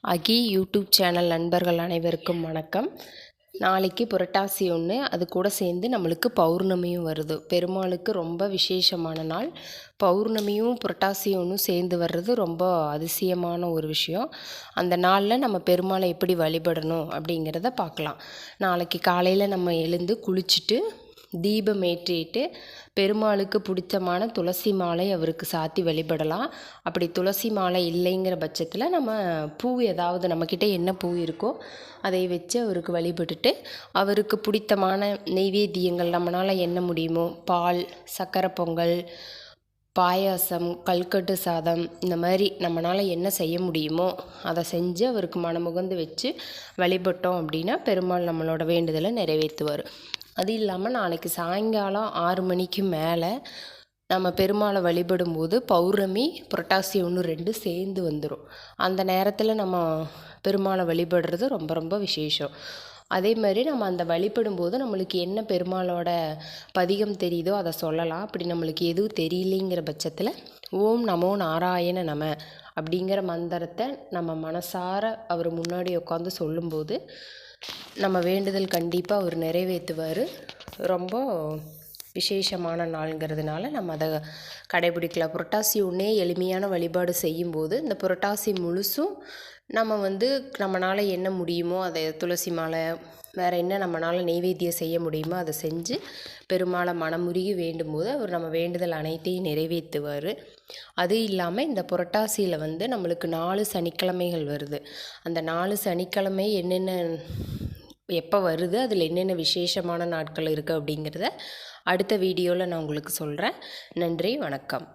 அகி YouTube channel நண்பர்கள் அனைவருக்கும் வணக்கம். நாளைக்கு புரட்டாசி ஒன்று அது கூட சேர்ந்து நம்மளுக்கு பௌர்ணமியும் வருது. பெருமாளுக்கு ரொம்ப விசேஷமான நாள். பௌர்ணமியும் புரட்டாசி ஒன்றும் சேர்ந்து வர்றது ரொம்ப அதிசயமான ஒரு விஷயம். அந்த நாளில் நம்ம பெருமாளை எப்படி வழிபடணும் அப்படிங்கிறத பார்க்கலாம். நாளைக்கு காலையில் நம்ம எழுந்து குளிச்சுட்டு தீபம் ஏற்றிட்டு பெருமாளுக்கு பிடிச்சமான துளசி மாலை அவருக்கு சாத்தி வழிபடலாம். அப்படி துளசி மாலை இல்லைங்கிற பட்சத்தில் நம்ம பூ ஏதாவது நம்மக்கிட்ட என்ன பூ இருக்கோ அதை வச்சு அவருக்கு வழிபட்டுட்டு அவருக்கு பிடித்தமான நெய்வேத்தியங்கள் நம்மளால் என்ன முடியுமோ பால் சக்கரை பொங்கல் பாயாசம் கல்கட்டு சாதம் இந்த மாதிரி நம்மளால் என்ன செய்ய முடியுமோ அதை செஞ்சு அவருக்கு மனமுகந்து வச்சு வழிபட்டோம் அப்படின்னா பெருமாள் நம்மளோட வேண்டுதலை நிறைவேற்றுவார். அது இல்லாமல் நாளைக்கு சாயங்காலம் ஆறு மணிக்கு மேலே நம்ம பெருமாளை வழிபடும்போது பௌர்ணமி புரட்டாசி ஒன்று ரெண்டு சேர்ந்து வந்துடும் அந்த நேரத்தில் நம்ம பெருமாளை வழிபடுறது ரொம்ப ரொம்ப விசேஷம். அதே மாதிரி நம்ம அந்த வழிபடும்போது நம்மளுக்கு என்ன பெருமாளோட பதிகம் தெரியுதோ அதை சொல்லலாம். அப்படி நம்மளுக்கு எதுவும் தெரியலைங்கிற பட்சத்தில் ஓம் நமோ நாராயண நம அப்படிங்கிற மந்திரத்தை நம்ம மனசார அவர் முன்னாடி உட்காந்து சொல்லும்போது நம்ம வேண்டுதல் கண்டிப்பாக அவர் நிறைவேற்றுவார். ரொம்ப விசேஷமான நாளுங்கிறதுனால நம்ம அதை கடைபிடிக்கலாம். புரட்டாசி ஒன்றே எளிமையான வழிபாடு செய்யும்போது இந்த புரட்டாசி முழுசும் நம்ம வந்து நம்மளால் என்ன முடியுமோ அதை துளசி மாலை வேறு என்ன நம்மளால் நெய்வேத்தியம் செய்ய முடியுமோ அதை செஞ்சு பெருமாளை மனமுருகி வேண்டும் போது அவர் நம்ம வேண்டுதல் அனைத்தையும் நிறைவேற்றுவார். அது இல்லாமல் இந்த புரட்டாசியில் வந்து நம்மளுக்கு நாலு சனிக்கிழமைகள் வருது. அந்த நாலு சனிக்கிழமை என்னென்ன எப்போ வருது அதில் என்னென்ன விசேஷமான நாட்கள் இருக்குது அப்படிங்கிறத அடுத்த வீடியோவில் நான் உங்களுக்கு சொல்கிறேன். நன்றி வணக்கம்.